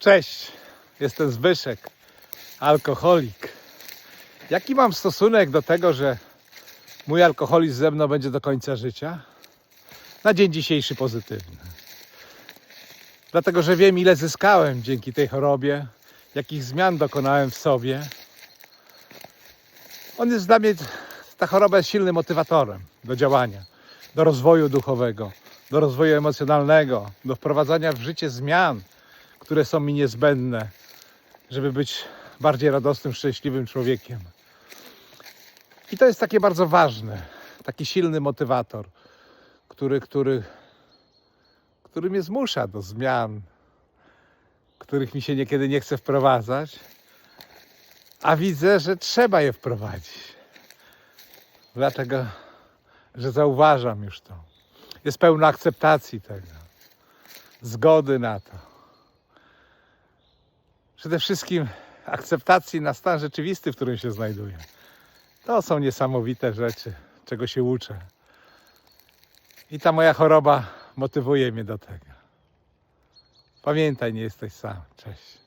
Cześć, jestem Zbyszek, alkoholik. Jaki mam stosunek do tego, że mój alkoholizm ze mną będzie do końca życia? Na dzień dzisiejszy pozytywny. Dlatego, że wiem, ile zyskałem dzięki tej chorobie, jakich zmian dokonałem w sobie. On jest dla mnie, ta choroba jest silnym motywatorem do działania, do rozwoju duchowego, do rozwoju emocjonalnego, do wprowadzania w życie zmian, które są mi niezbędne, żeby być bardziej radosnym, szczęśliwym człowiekiem. I to jest takie bardzo ważne, taki silny motywator, który, który, który mnie zmusza do zmian, których mi się niekiedy nie chce wprowadzać, a widzę, że trzeba je wprowadzić. Dlatego, że zauważam już to. Jest pełna akceptacji tego, zgody na to. Przede wszystkim akceptacji na stan rzeczywisty, w którym się znajduję. To są niesamowite rzeczy, czego się uczę. I ta moja choroba motywuje mnie do tego. Pamiętaj, nie jesteś sam. Cześć.